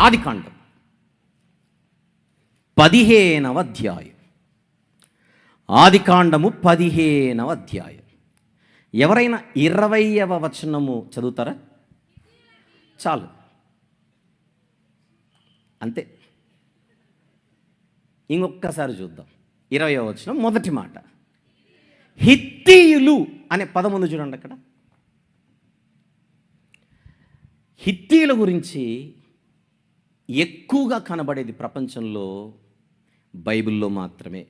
ఆదికాండం. పదిహేనవ అధ్యాయం. ఆదికాండము పదిహేనవ అధ్యాయం. ఎవరైనా ఇరవైవ వచనము చదువుతారా? చాలు. అంతే. ఇంకొక్కసారి చూద్దాం. ఇరవై వచనం మొదటి మాట. హిత్తీయులు అనే పదం ఉంది చూడండి అక్కడ. హిత్తీయుల గురించి ఎక్కువగా కనబడేది ప్రపంచంలో బైబిల్లో మాత్రమే.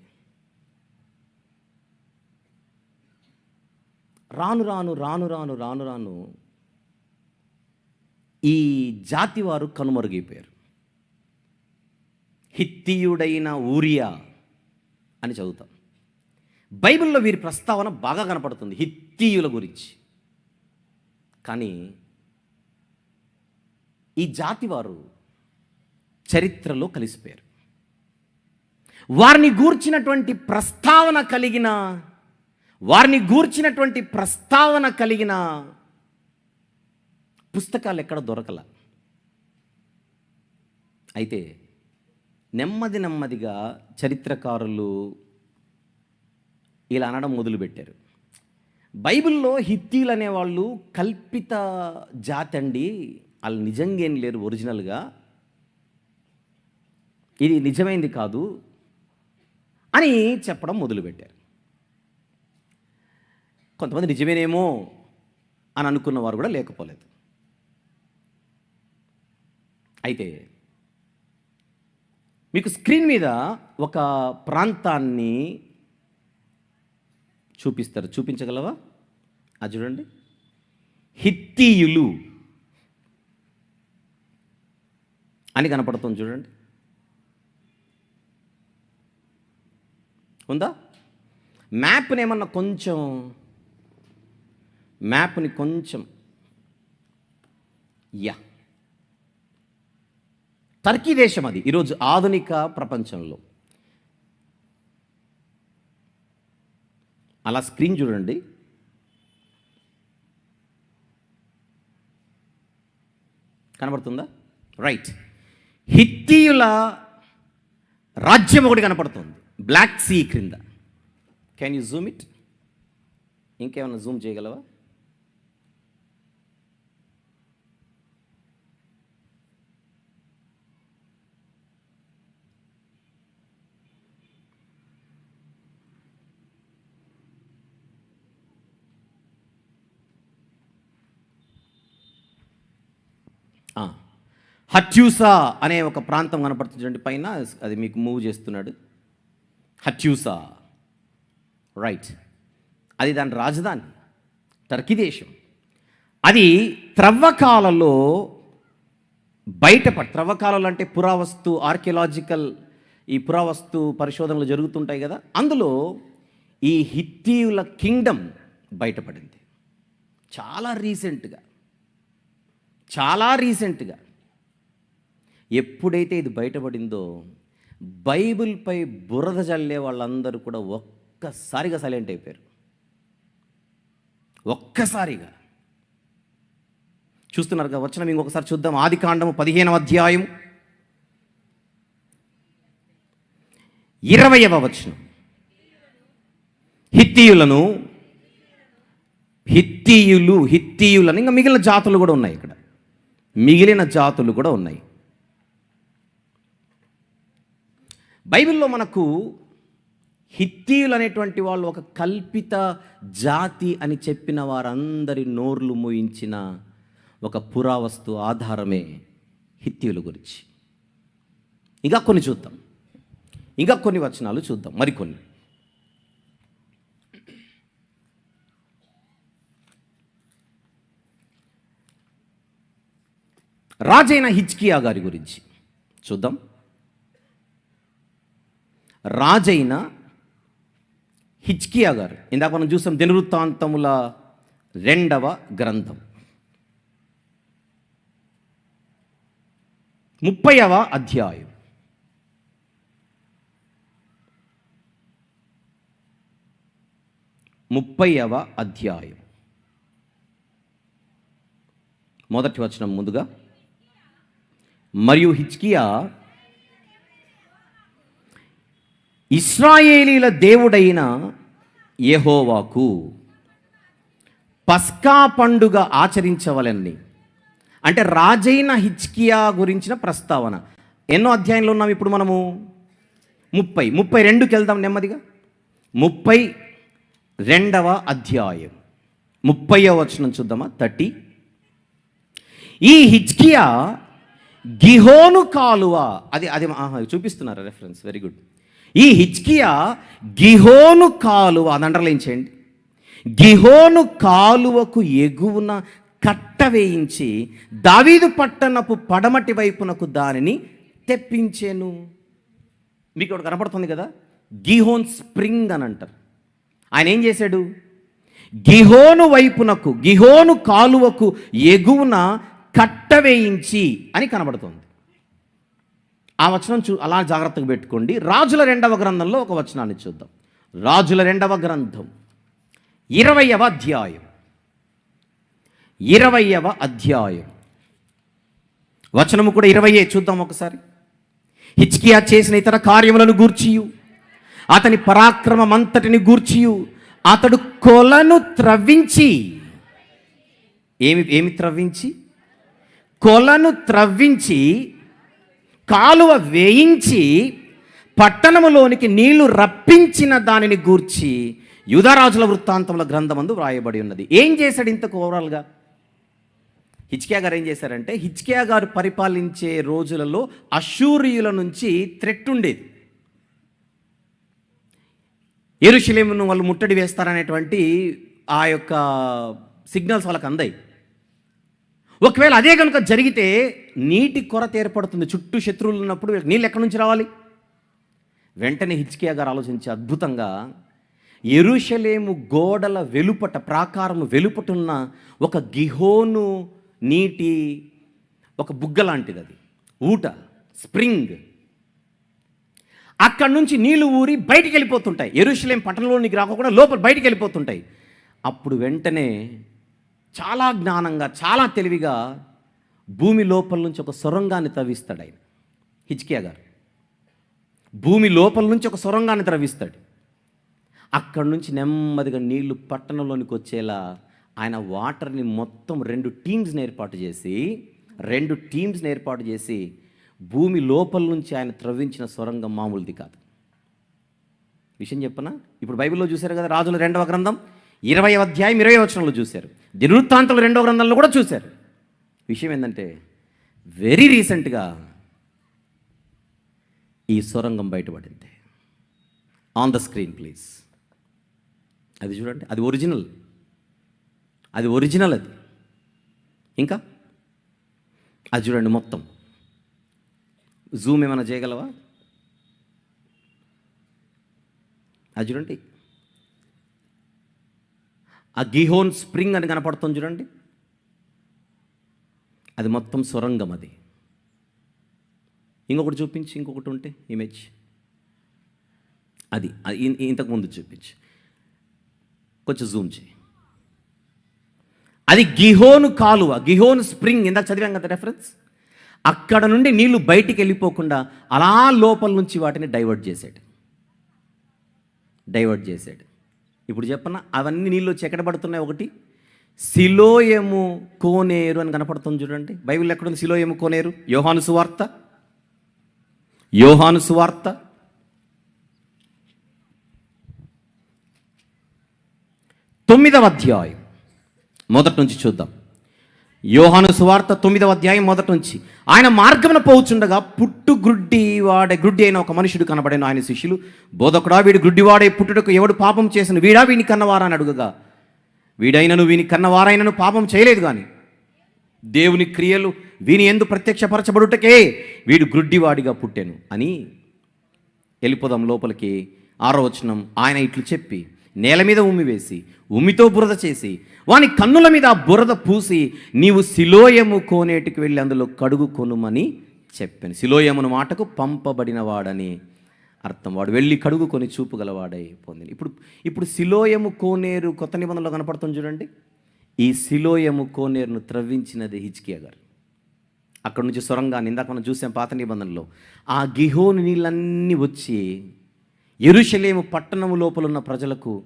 రాను రాను రాను రాను రాను రాను ఈ జాతి వారు కనుమరుగైపోయారు. హిత్తీయుడైన ఊరియా అని చదువుతాం. బైబిల్లో వీరి ప్రస్తావన బాగా కనపడుతుంది హిత్తీయుల గురించి. కానీ ఈ జాతి వారు చరిత్రలో కలిసిపోయారు. వారిని గూర్చినటువంటి ప్రస్తావన కలిగిన వారిని గూర్చినటువంటి ప్రస్తావన కలిగిన పుస్తకాలు ఎక్కడ దొరకల. అయితే నెమ్మది నెమ్మదిగా చరిత్రకారులు ఇలా అనడం మొదలుపెట్టారు. బైబిల్లో హిత్తీలు అనేవాళ్ళు కల్పిత జాతండి వాళ్ళు నిజంగా ఏం లేరు ఒరిజినల్గా. ఇది నిజమైంది కాదు అని చెప్పడం మొదలుపెట్టారు. కొంతమంది నిజమేనేమో అని అనుకున్న వారు కూడా లేకపోలేదు. అయితే మీకు స్క్రీన్ మీద ఒక ప్రాంతాన్ని చూపిస్తారు. చూపించగలవా? అది చూడండి. హిత్తీయులు అని కనపడుతుంది చూడండి. ఉందా? మ్యాప్ని ఏమన్నా కొంచెం మ్యాప్ని కొంచెం యా. టర్కీ దేశం అది ఈరోజు ఆధునిక ప్రపంచంలో. అలా స్క్రీన్ చూడండి. కనబడుతుందా? రైట్. హిత్తీయుల రాజ్యం ఒకటి కనపడుతుంది. బ్లాక్ సీ క్రింద. క్యాన్ యూ జూమ్ ఇట్ ఇంకేమైనా జూమ్ చేయగలవా? హట్యూసా అనే ఒక ప్రాంతం కనపడుతుంది పైన అది మీకు మూవ్ చేస్తున్నాడు. హట్యూసా రైట్ అది దాని రాజధాని టర్కీ దేశం. అది త్రవ్వకాలలో బయటపడి త్రవ్వకాలలో అంటే పురావస్తు ఆర్కియలాజికల్ ఈ పురావస్తు పరిశోధనలు జరుగుతుంటాయి కదా. అందులో ఈ హిత్తీయుల కింగ్డమ్ బయటపడింది. చాలా రీసెంట్గా. చాలా రీసెంట్గా. ఎప్పుడైతే ఇది బయటపడిందో బైబిల్పై బురద చల్లే వాళ్ళందరూ కూడా ఒక్కసారిగా సైలెంట్ అయిపోయారు. ఒక్కసారిగా. చూస్తున్నారు కదా వచ్చిన ఇంకొకసారి చూద్దాం. ఆది కాండము పదిహేనవ అధ్యాయం ఇరవయవ వచనం. హిత్తీయులను హిత్తీయులు హిత్తీయులను ఇంకా మిగిలిన జాతులు కూడా ఉన్నాయి ఇక్కడ. మిగిలిన జాతులు కూడా ఉన్నాయి. బైబిల్లో మనకు హిత్తీయులు అనేటువంటి వాళ్ళు ఒక కల్పిత జాతి అని చెప్పిన వారందరి నోర్లు మూయించిన ఒక పురావస్తు ఆధారమే హిత్తీయుల గురించి. ఇంకా కొన్ని చూద్దాం. ఇంకా కొన్ని వచనాలు చూద్దాం. మరికొన్ని రాజైన హిచ్కియా గారి గురించి చూద్దాం. రాజైన హిచ్కియా గారు. ఇందాక మనం చూసాం దినవృత్తాంతముల రెండవ గ్రంథం. ముప్పైవ అధ్యాయం. ముప్పైవ అధ్యాయం. మొదటి వచనం ముందుగా మరియు హిచ్కియా ఇస్రాయేలీల దేవుడైన యెహోవాకు పస్కా పండుగ ఆచరించవలని అంటే రాజైన హిచ్కియా గురించిన ప్రస్తావన. ఎన్నో అధ్యాయంలో ఉన్నాం ఇప్పుడు మనము? ముప్పై. ముప్పై రెండుకి వెళ్దాం నెమ్మదిగా. ముప్పై రెండవ అధ్యాయం. ముప్పైవ వచనం చూద్దామా? థర్టీ. ఈ హిచ్కియా గిహోను కాలువ. అది అది చూపిస్తున్నారు? రెఫరెన్స్ వెరీ గుడ్ ఈ హిచ్కియా గిహోను కాలువ అది అండర్లైంచేయండి గిహోను కాలువకు ఎగువన కట్ట వేయించి దావీదు పట్టణపు పడమటి వైపునకు దానిని తెప్పించాను. మీకు ఒకటి కనపడుతుంది కదా? గిహోన్ స్ప్రింగ్ అని అంటారు. ఆయన ఏం చేశాడు? గిహోను వైపునకు గిహోను కాలువకు ఎగువన కట్ట వేయించి అని కనబడుతుంది. ఆ వచనం చూ అలా జాగ్రత్తగా పెట్టుకోండి. రాజుల రెండవ గ్రంథంలో ఒక వచనాన్ని చూద్దాం. రాజుల రెండవ గ్రంథం. ఇరవయవ అధ్యాయం. ఇరవయవ అధ్యాయం. వచనము కూడా ఇరవయే చూద్దాం ఒకసారి. హిచ్కియా చేసిన ఇతర కార్యములను గూర్చియు. అతని పరాక్రమమంతటిని గూర్చియు. అతడు కొలను త్రవ్వించి. ఏమి ఏమి త్రవ్వించి? కొలను త్రవ్వించి కాలువ వేయించి పట్టణములోనికి నీళ్ళు రప్పించిన దానిని గూర్చి యుధరాజుల వృత్తాంతముల గ్రంథమందు వ్రాయబడి ఉన్నది. ఏం చేశాడు ఇంతకు ఓవరాల్గా? హిచ్కియా గారు ఏం చేశారంటే హిచ్కియా గారు పరిపాలించే రోజులలో అశూరియుల నుంచి థ్రెట్ ఉండేది. ఎరుషలేమును వాళ్ళు ముట్టడి వేస్తారనేటువంటి ఆ యొక్క సిగ్నల్స్ వాళ్ళకి అందాయి. ఒకవేళ అదే కనుక జరిగితే నీటి కొరత ఏర్పడుతుంది. చుట్టూ శత్రువులు ఉన్నప్పుడు వీళ్ళకి నీళ్ళు ఎక్కడి నుంచి రావాలి? వెంటనే హిచ్కియా గారు ఆలోచించి అద్భుతంగా ఎరుషలేము గోడల వెలుపట ప్రాకారము వెలుపటున్న ఒక గిహోను నీటి ఒక బుగ్గ లాంటిది అది. ఊట స్ప్రింగ్. అక్కడి నుంచి నీళ్ళు ఊరి బయటికి వెళ్ళిపోతుంటాయి. ఎరుషలేం పట్టణంలోనికి రాకుండా లోపల బయటికి వెళ్ళిపోతుంటాయి. అప్పుడు వెంటనే చాలా జ్ఞానంగా చాలా తెలివిగా భూమి లోపల నుంచి ఒక సొరంగాన్ని తవ్విస్తాడు ఆయన. హిచ్కియా గారు. భూమి లోపల నుంచి ఒక సొరంగాన్ని త్రవ్విస్తాడు అక్కడి నుంచి నెమ్మదిగా నీళ్ళు పట్టణంలోనికి వచ్చేలా ఆయన వాటర్ని మొత్తం రెండు టీమ్స్ని ఏర్పాటు చేసి రెండు టీమ్స్ని ఏర్పాటు చేసి భూమి లోపల నుంచి ఆయన త్రవ్వించిన సొరంగం మామూలుది కాదు. విషయం చెప్పనా? ఇప్పుడు బైబిల్లో చూశారు కదా రాజుల రెండవ గ్రంథం? ఇరవై అధ్యాయం ఇరవై వచనంలో చూశారు. దినవృత్తాంతలు రెండవ గ్రంథంలో కూడా చూశారు. విషయం ఏంటంటే వెరీ రీసెంట్గా ఈ సొరంగం బయటపడింది. ఆన్ ద స్క్రీన్ ప్లీజ్ అది చూడండి అది ఒరిజినల్ అది ఒరిజినల్ అది. ఇంకా? అది చూడండి మొత్తం. జూమ్ ఏమైనా చేయగలవా? అది చూడండి. ఆ గిహోన్ స్ప్రింగ్ అని కనపడుతుంది చూడండి. అది మొత్తం సొరంగం అది. ఇంకొకటి చూపించి ఇంకొకటి ఉంటే ఇమేజ్ అది ఇంతకు ముందు చూపించి. కొంచెం జూమ్ చేయి. అది గిహోను కాలువ గిహోను స్ప్రింగ్ ఇందాక చదివాం కదా రెఫరెన్స్ అక్కడ నుండి నీళ్ళు బయటికి వెళ్ళిపోకుండా అలా లోపల నుంచి వాటిని డైవర్ట్ చేశాడు డైవర్ట్ చేశాడు ఇప్పుడు చెప్పన అవన్నీ నీళ్ళు వచ్చి ఎక్కడ పడుతున్నాయి ఒకటి? సిలోయము కోనేరు అని కనపడుతుంది చూడండి. బైబిల్ ఎక్కడుంది సిలోయము కోనేరు? యోహాను సువార్త. యోహాను సువార్త. తొమ్మిదవ అధ్యాయం. మొదటి నుంచి చూద్దాం. యోహాను సువార్త తొమ్మిదవ అధ్యాయం మొదటి నుంచి. ఆయన మార్గమున పోవుచుండగా పుట్టు గ్రుడ్డి వాడే గ్రుడ్డి అయిన ఒక మనుషుడు కనబడిన. ఆయన శిష్యులు బోధకుడా వీడు గ్రుడ్డివాడే పుట్టుటకు ఎవడు పాపం చేసిన వీడా వీని కన్నవారని అడుగగా. వీడైనను వీని కన్నవారైనను పాపం చేయలేదు కానీ దేవుని క్రియలు వీని ఎందు ప్రత్యక్షపరచబడుటకే వీడు గ్రుడ్డివాడిగా పుట్టాను అని వెళ్ళిపోదాం లోపలికి ఆరో వచనం ఆయన ఇట్లు చెప్పి నేల మీద ఉమ్మి వేసి ఉమ్మితో బురద చేసి వాని కన్నుల మీద ఆ బురద పూసి నీవు శిలోయము కోనేటికి వెళ్ళి అందులో కడుగు కొనుమని చెప్పాను. శిలోయమును మాటకు పంపబడిన వాడని అర్థం. వాడు వెళ్ళి కడుగు కొని చూపుగలవాడై పొంది ఇప్పుడు ఇప్పుడు శిలోయము కోనేరు కొత్త నిబంధనలో కనపడుతుంది చూడండి. ఈ శిలోయము కోనేరును త్రవ్వించినది హిచ్కియా గారు. అక్కడ నుంచి సొరంగాన్ని ఇందాక మనం చూసాం పాత నిబంధనలో. ఆ గిహోని నీళ్ళన్నీ వచ్చి ఎరుషలేము పట్టణము లోపల ఉన్న ప్రజలకు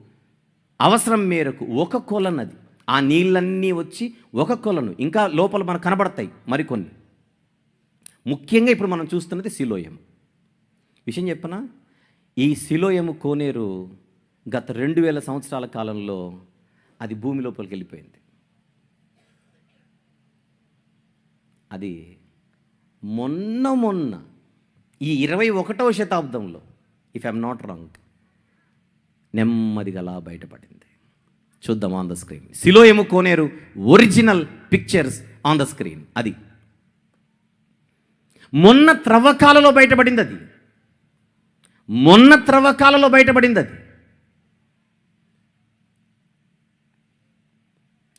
అవసరం మేరకు ఒక కొలనది. ఆ నీళ్ళన్నీ వచ్చి ఒక కొలను. ఇంకా లోపల మనకు కనబడతాయి మరికొన్ని. ముఖ్యంగా ఇప్పుడు మనం చూస్తున్నది శిలోయం విషయం చెప్పనా? ఈ శిలోయము కోనేరు గత రెండు వేల సంవత్సరాల కాలంలో అది భూమి లోపలికి వెళ్ళిపోయింది. అది మొన్న మొన్న ఈ ఇరవై ఒకటవ శతాబ్దంలో ఇఫ్ ఐఎమ్ నాట్ రాంగ్ నెమ్మదిగా అలా బయటపడింది. చూద్దాం on the screen Siloam Koneru original pictures on the screen అది. మొన్న త్రవ్వకాలలో బయటపడింది అది. మొన్న త్రవ్వకాలలో బయటపడింది అది.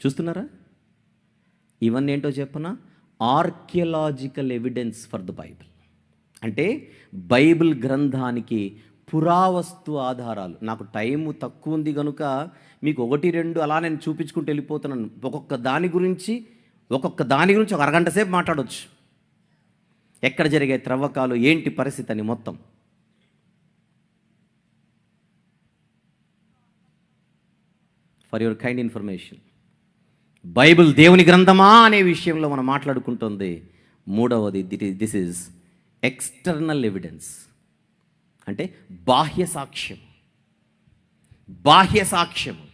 చూస్తున్నారా? ఇవన్నీ ఏంటో చెప్పనా? Archaeological evidence for the Bible అంటే బైబిల్ గ్రంథానికి పురావస్తు ఆధారాలు. నాకు టైము తక్కువ ఉంది కనుక మీకు ఒకటి రెండు అలా నేను చూపించుకుంటూ వెళ్ళిపోతున్నాను. ఒక్కొక్క దాని గురించి ఒక్కొక్క దాని గురించి ఒక అరగంట సేపు మాట్లాడవచ్చు ఎక్కడ జరిగే త్రవ్వకాలు ఏంటి పరిస్థితి అని మొత్తం. For your kind information Bible దేవుని గ్రంథమా అనే విషయంలో మనం మాట్లాడుకుంటుంది. మూడవది దిస్ ఈజ్ ఎక్స్టర్నల్ ఎవిడెన్స్ అంటే బాహ్య సాక్ష్యం. బాహ్య సాక్ష్యం